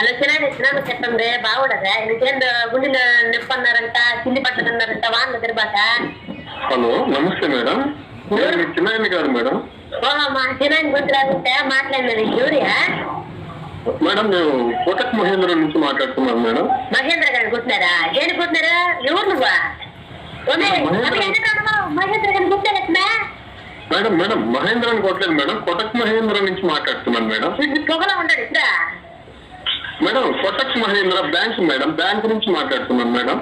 Hello చిన్న చిన్న చెప్పండి బాగుండదా ఎందుకంటే గుండె నొప్పి అన్నారంట కింది పట్టదన్నారంట వాన తిరబాక హలో నమస్తే మేడం చిన్నాయన గారు మేడం మా చిన్న గుర్తురాకుంటే మాట్లాడినది జూరియా మేడం మేము కోటక్ మహేంద్ర నుంచి మాట్లాడుతున్నాను మేడం మహేంద్ర గారిని కూర్చున్నారా దేని కూర్చున్నారు ఎవరు నువ్వా? మహేంద్ర గారిని కూర్చోలేట్నా మేడం మేడం మహేంద్ర అని కొట్టలేదు మేడం కోటక్ మహేంద్ర నుంచి మాట్లాడుతున్నాను మేడం పొగలో ఉంటాడు ఇక్కడ madam Kotak Mahindra bank madam bank నుంచి మాట్లాడుతున్నాను మేడం.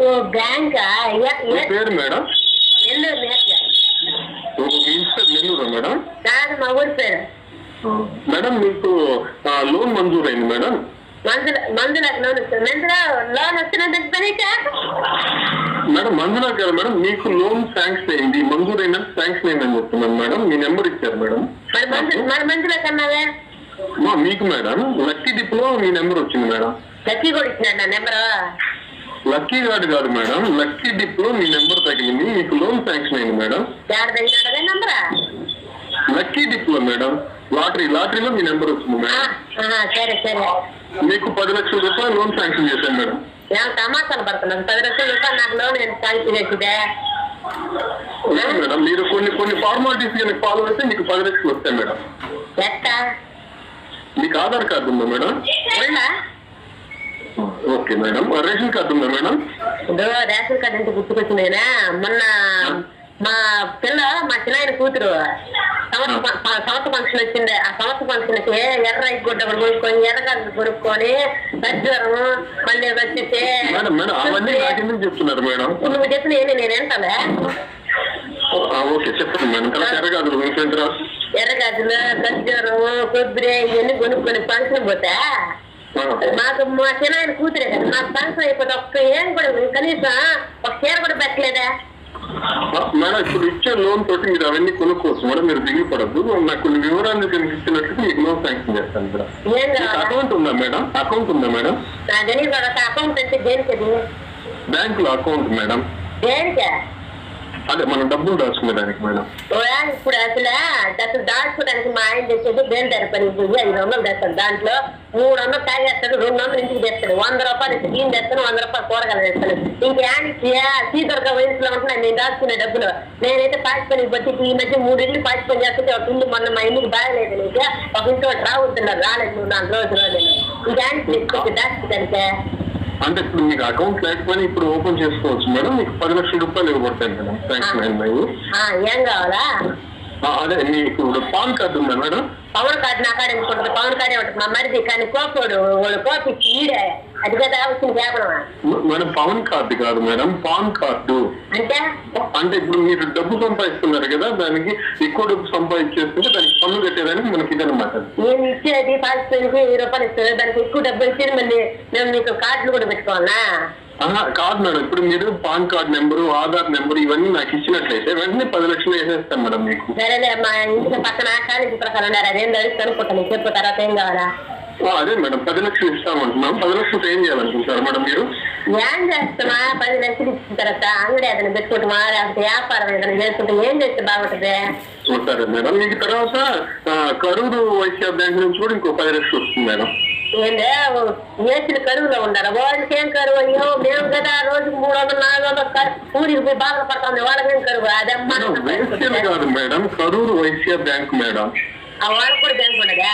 ఓ బ్యాంకా? పేరు మేడం? నెల్లూరు మేడం? కాదు మా ఊరి పేరు. మేడం మీకు లోన్ మంజూరైంది మేడం? మేడం మంజునాథ్ గారు మేడం మీకు లోన్ శాంక్షన్ అయింది మంజూరైన శాంక్షన్ అయిందని చెప్తున్నాను మేడం మీ నెంబర్ ఇచ్చారు మేడం. మరి మందు మన మందులో కన్నావే? మా మీకు మేడం లక్కీ డిప్లో మీ నెంబర్ వచ్చింది మేడం. లక్కీ కూడా ఇచ్చినాడు నా నెంబరు. లక్కీ కార్డు కాదు మేడం లక్కీ డిప్లో మీ నెంబర్ తగిలింది మీకు లోన్ శాంక్షన్ అయింది మేడం. తగినాడు అదే నెంబరా? లక్కీ డిప్లో మేడం లాటరీ లాటరీలో మీ నెంబర్ వచ్చింది మేడం. సరే సరే. మీకు పది లక్షల రూపాయలు లోన్ శాంక్షన్ చేశాను మేడం. నేను తమాసాలు పడుతున్నాను పది లక్షల రూపాయలు నాకు లోన్ శాంక్షన్ చేసిదే? మేడం మీరు కొన్ని కొన్ని ఫార్మాలిటీస్ ఫాలో అయితే మీకు పది లక్షలు వస్తాయి మేడం. ఎట్ట? మీకు ఆధార్ కార్డు ఉందా madam? Okay madam. Ration card ఉందా మేడం? రేషన్ కార్డు అంటే గుర్తుకొచ్చిందేనా? మొన్న మా పిల్ల మా చిన్నాయన కూతురు సంవత్సర ఫంక్షన్ వచ్చింది. ఆ సంవత్సర ఫంక్షన్కి ఎర్ర గుడ్డ ఒకటి కొనుక్కొని ఎర్రగడ్డ కొనుక్కొని ఖర్జూరం మళ్ళీ వచ్చేసి నాకెందుకు చెప్తున్నారు మేడం. నువ్వు చెప్పిన నేను ఏంటాలే ఓకే చెప్పండి మేడం. తర్వాత ఎర్రగడ్డలు ఖర్జూరం కొబ్బరి ఇవన్నీ కొనుక్కొని ఫంక్షన్ పోతే మాకు మా చిన్నాయన కూతురే కదా నాకు ఫంక్షన్ అయిపోతే ఒక్క ఏం కూడా కనీసం ఒక చీర కూడా పెట్టలేదా. మేడం ఇప్పుడు ఇచ్చే లోన్ తోటి మీరు అవన్నీ కొనుక్కోవచ్చు. మేడం మీరు దిగిపడద్దు. నాకు కొన్ని వివరాలు కనిపిస్తున్నట్టు మీకు లోన్ శాంక్షన్ చేస్తాను మేడం. మీకు అకౌంట్ ఉందా మేడం? అకౌంట్ ఉందా మేడం? అకౌంట్ అంటే దేనికి బ్యాంక్లో అకౌంట్ మేడం. దేనికే? అదే మనం డబ్బులు దాచుకునేదానికి మేడం. ఇప్పుడు అసలు అసలు దాచుకోవడానికి మా ఆయన చేసేది బేల్దారి పని పోయి ఐదు వందలు తెస్తాడు. దాంట్లో మూడు వందలు తాగేస్తాడు రెండు వందలు ఇంటికి తెస్తాడు. వంద రూపాయలు దీని తెస్తాను వంద రూపాయలు కూరగాయలు తెస్తాడు ఇంకేనికి సీతరక వయసులో ఉంటున్నాను నేను దాచుకునే డబ్బులు. నేనైతే పాచి పనికి బట్టి ఈ మధ్య మూడు ఇల్లు పాచి పని చేస్తుంటే ఒక ఇల్లు మొన్న మా ఇంటికి బాగలేదు నీకు. ఒక ఇంట్లో రావద్దున్నారు రాలేదు నువ్వు నాలుగు రోజులు ఇంకేనికి దాచుకోవడానికి? అంటే ఇప్పుడు మీకు అకౌంట్ లేకపోయినా ఇప్పుడు ఓపెన్ చేసుకోవచ్చు మేడం. మీకు పది లక్షల రూపాయలు ఇవ్వబడతాయి మేడం. శాంక్షన్ అయినాయి ఆ, ఏం కావాలా? అదే మీకు పాన్ కార్డు ఉందా మేడం? పవన్ కార్డు నా కాడ అనుకుంటుంది పవన్ కార్డే ఉంటుంది మా మరిది కానీ కోపోడు వాడు కోపించి ఈడే. అది కదా వచ్చింది కేవలం మ- మేడం పవన్ కార్డు కాదు మేడం పాన్ కార్డు. అంటే? ఇప్పుడు మీరు డబ్బు సంపాదిస్తున్నారు కదా దానికి ఎక్కువ డబ్బు సంపాదించేస్తుంటే దానికి పన్ను కట్టేదానికి మనకి ఇదనమాట నేను ఇచ్చేది పాస్పోర్ట్కి వెయ్యి రూపాయలు ఇస్తుంది దానికి ఎక్కువ డబ్బులు ఇచ్చేది మళ్ళీ మేము మీకు కార్డులు కూడా పెట్టుకోవాలా? కాదు మేడం ఇప్పుడు మీరు PAN card number Aadhaar number ఇవన్నీ నాకు ఇచ్చినట్లయితే వెంటనే పది లక్షలు వేసేస్తాం మేడం మీకు. సరేలే మా ఇంటి పక్కన కాలేజీ ప్రకారం అదేం తెలుసు అనుకుంటాను చెప్పు తర్వాత ఏం కావాలా? అదే మేడం పది లక్షలు ఇస్తామంటున్నాం పది లక్షలు ఏం చేయాలనుకుంటారు మేడం మీరు ఏం చేస్తామా పది లక్షలు ఇచ్చిన తర్వాత అంగడి ఏదైనా పెట్టుకుంటామా లేకపోతే వ్యాపారం ఏదైనా చేసుకుంటే ఏం చేస్తే బాగుంటుంది ఓ, సరే మేడం మీకు తర్వాత ఆ, కరూరు వైశ్య బ్యాంక్ నుంచి కూడా ఇంకో పది లక్షలు వస్తుంది మేడం ఏందే ఏసులు కరువులో ఉండాలి వాళ్ళకి ఏం కరువు అయ్యో మేము కదా రోజుకి మూడు వందలు నాలుగు వందలు క- ఊరికి పోయి బాధ పడుతుంది వాళ్ళకేం కరువు అదమ్మా మేడం వైశ్యలు కాదు madam Karur Vysya bank madam ఆ వాళ్ళకి కూడా బ్యాంక్ ఉండదా